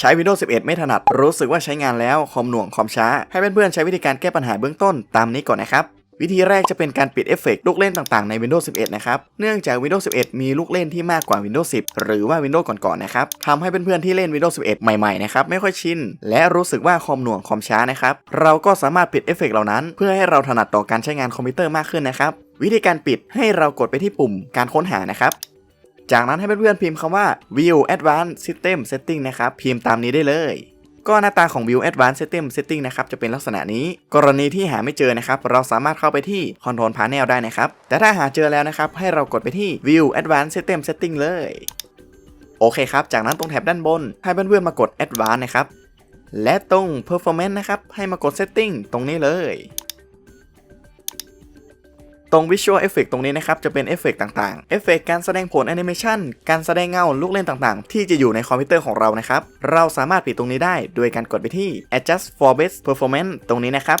ใช้ Windows 11 ไม่ถนัด รู้สึกว่าใช้งานแล้วคอมหน่วงคอมช้า ให้เพื่อนๆใช้วิธีการแก้ปัญหาเบื้องต้นตามนี้ก่อนนะครับวิธีแรกจะเป็นการปิดเอฟเฟกต์ลูกเล่นต่างๆใน Windows 11 นะครับ เนื่องจาก Windows 11 มีลูกเล่นที่มากกว่า Windows 10 หรือว่า Windows ก่อนๆ นะครับ ทำให้เพื่อนๆ ที่เล่น Windows 11 ใหม่ๆ นะครับ ไม่ค่อยชิน และรู้สึกว่าคอมหน่วงคอมช้านะครับ เราก็สามารถปิดเอฟเฟกต์เหล่านั้น เพื่อให้เราถนัดต่อการใช้งานคอมพิวเตอร์มากขึ้นนะครับ วิธีการปิดให้เรากดไปที่ปุ่มการค้นหานะครับ จากนั้นให้เพื่อนๆพิมพ์คำว่า View Advanced System Setting นะครับพิมพ์ตามนี้ได้เลย ก็หน้าตาของ View Advanced System Setting นะครับจะเป็นลักษณะนี้ กรณีที่หาไม่เจอนะครับเราสามารถเข้าไปที่ Control Panel ได้นะครับ แต่ถ้าหาเจอแล้วนะครับให้เรากดไปที่ View Advanced System Setting เลย โอเคครับ จากนั้นตรงแถบด้านบน ให้เพื่อนๆมากด Advanced นะครับและตรง Performance นะครับให้มากด Setting ตรงนี้เลย ตรง Visual Effect ตรงนี้นะครับ จะเป็นเอฟเฟกต่างๆ เอฟเฟกการแสดงผลแอนิเมชันการแสดงเงา ลูกเล่นต่างๆ ที่จะอยู่ในคอมพิวเตอร์ของเรานะครับ เราสามารถปิดตรงนี้ได้ โดยการกดไปที่ Adjust for Best Performance ตรงนี้นะครับ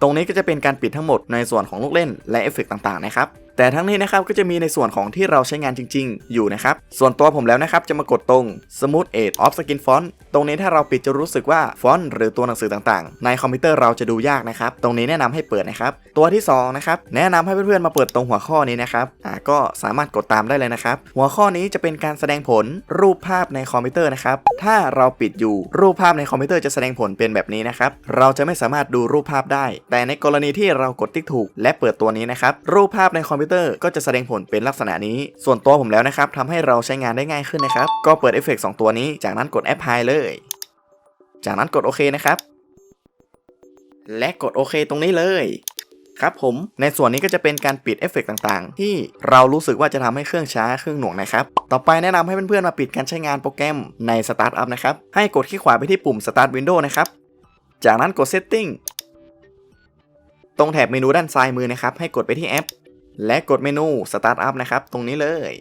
ตรงนี้ก็จะเป็นการปิดทั้งหมดในส่วนของลูกเล่นและเอฟเฟกต่างๆนะครับ แต่ทั้งนี้นะครับก็จะมีในส่วนของที่เราใช้งานจริง ๆ อยู่นะครับ ส่วนตัวผมแล้วนะครับจะมากดตรง Smooth Edge of Skin Font ตรงนี้ถ้าเราปิดจะรู้สึกว่าฟอนต์หรือตัวหนังสือต่างๆ ในคอมพิวเตอร์เราจะดูยากนะครับ ตรงนี้แนะนำให้เปิดนะครับ ตัวที่2นะครับแนะนำให้เพื่อนๆมาเปิดตรงหัวข้อนี้นะครับอ่าก็สามารถกดตามได้เลยนะครับ หัวข้อนี้จะเป็นการแสดงผลรูปภาพในคอมพิวเตอร์นะครับ ถ้าเราปิดอยู่รูปภาพในคอมพิวเตอร์จะแสดงผลเป็นแบบนี้นะครับ เราจะไม่สามารถดูรูปภาพได้ แต่ในกรณีที่เรากดติ๊กถูก และเปิดตัวนี้นะครับ รูปภาพในคอมพิวเตอร์ก็จะแสดงผลเป็นลักษณะนี้ ส่วนตัวผมแล้วนะครับทำให้เราใช้งานได้ง่ายขึ้นนะครับ ก็เปิดเอฟเฟกต์สองตัวนี้ จากนั้นกดแอปพลายเลย จากนั้นกดโอเคนะครับ และกดโอเคตรงนี้เลยครับผมในส่วนนี้ก็จะเป็นการปิดเอฟเฟกต์ต่างๆ ที่เรารู้สึกว่าจะทำให้เครื่องช้าเครื่องหน่วงนะครับ ต่อไปแนะนำให้เพื่อนๆมาปิดการใช้งานโปรแกรมใน Startup นะครับ ให้กดคลิกขวาไปที่ปุ่ม Start Window นะครับ จากนั้นกด Setting ตรงแถบเมนูด้านซ้ายมือนะครับ ให้กดไปที่แอป และกดเมนู Startup นะครับ ตรงนี้เลย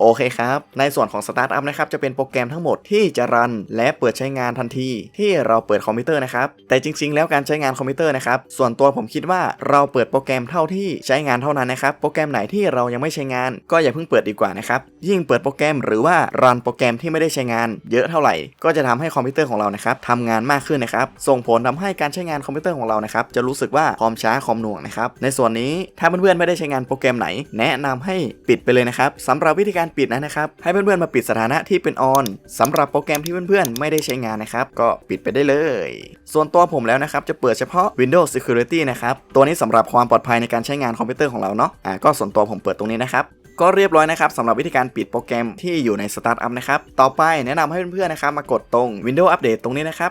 โอเคครับ ในส่วนของ Startup นะครับจะเป็นโปรแกรมทั้งหมดที่จะรันและเปิดใช้งานทันทีที่เราเปิดคอมพิวเตอร์นะครับ แต่จริง ๆ แล้วการใช้งานคอมพิวเตอร์นะครับส่วนตัวผมคิดว่าเราเปิดโปรแกรมเท่าที่ใช้งานเท่านั้นนะครับ โปรแกรมไหนที่เรายังไม่ใช้งาน ก็อย่าเพิ่งเปิดดีกว่านะครับยิ่งเปิดโปรแกรมหรือว่ารันโปรแกรมที่ไม่ได้ใช้งาน เยอะเท่าไหร่ ก็จะทำให้คอมพิวเตอร์ของเรานะครับทำงานมากขึ้นนะครับส่งผลทำให้การใช้งานคอมพิวเตอร์ของเรานะครับจะรู้สึกว่าคอมช้าคอมหน่วงนะครับในส่วนนี้ถ้าเพื่อนๆไม่ได้ใช้งานโปรแกรมไหน แนะนำให้ปิดไปเลยนะครับสำหรับวิธีการปิดนั้นะครับ ให้เพื่อนๆมาปิดสถานะที่เป็นออนสำหรับโปรแกรมที่เพื่อนๆ ไม่ได้ใช้งานนะครับ ก็ปิดไปได้เลย ส่วนตัวผมแล้วนะครับ จะเปิดเฉพาะ Windows Security นะครับ ตัวนี้สำหรับความปลอดภัยในการใช้งานคอมพิวเตอร์ของเราเนาะอ่าก็ส่วนตัวผมเปิดตรงนี้นะครับก็เรียบร้อยนะครับสำหรับวิธีการปิดโปรแกรมที่อยู่ใน Startup นะครับ ต่อไปแนะนำให้เพื่อนๆนะครับ มากดตรง Windows Update ตรงนี้นะครับ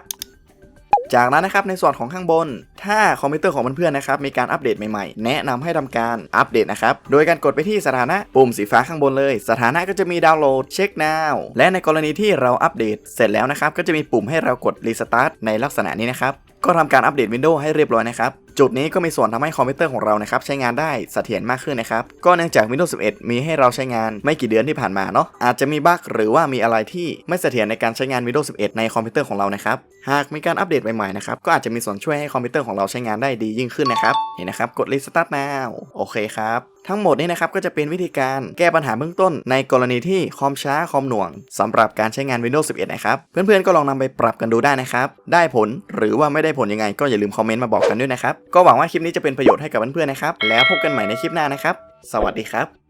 จากนั้นนะครับในส่วนของข้างบน ถ้าคอมพิวเตอร์ของเพื่อนๆนะครับมีการอัปเดตใหม่ๆ แนะนำให้ทำการอัปเดตนะครับโดยการกดไปที่สถานะปุ่มสีฟ้าข้างบนเลย สถานะก็จะมีดาวน์โหลดเช็ค now และในกรณีที่เราอัปเดตเสร็จแล้วนะครับก็จะมีปุ่มให้เรากดรีสตาร์ทในลักษณะนี้นะครับก็ทำการอัปเดต Windows ให้เรียบร้อยนะครับ จุดนี้ก็มีส่วนทำให้คอมพิวเตอร์ของเรานะครับใช้งานได้เสถียรมากขึ้นนะครับ ก็เนื่องจาก Windows 11 มีให้เราใช้งานไม่กี่เดือนที่ผ่านมาเนาะอาจจะมีบั๊กหรือว่ามีอะไรที่ไม่เสถียรในการใช้งาน Windows 11 ในคอมพิวเตอร์ของเรานะครับหากมีการอัปเดตใหม่ๆนะครับก็อาจจะมีส่วนช่วยให้คอมพิวเตอร์ของเราใช้งานได้ดียิ่งขึ้นนะครับเห็นนะครับกด Restart now โอเคครับ ทั้งหมดนี้นะครับก็จะเป็นวิธีการแก้ปัญหาเบื้องต้น ในกรณีที่คอมช้าคอมหน่วงสำหรับการใช้งาน Windows 11 นะครับ เพื่อนๆก็ลองนำไปปรับกันดูได้นะครับ ได้ผลหรือว่าไม่ได้ผลยังไง ก็อย่าลืมคอมเมนต์มาบอกกันด้วยนะครับ ก็หวังว่าคลิปนี้จะเป็นประโยชน์ให้กับเพื่อนๆนะครับ แล้วพบกันใหม่ในคลิปหน้านะครับ สวัสดีครับ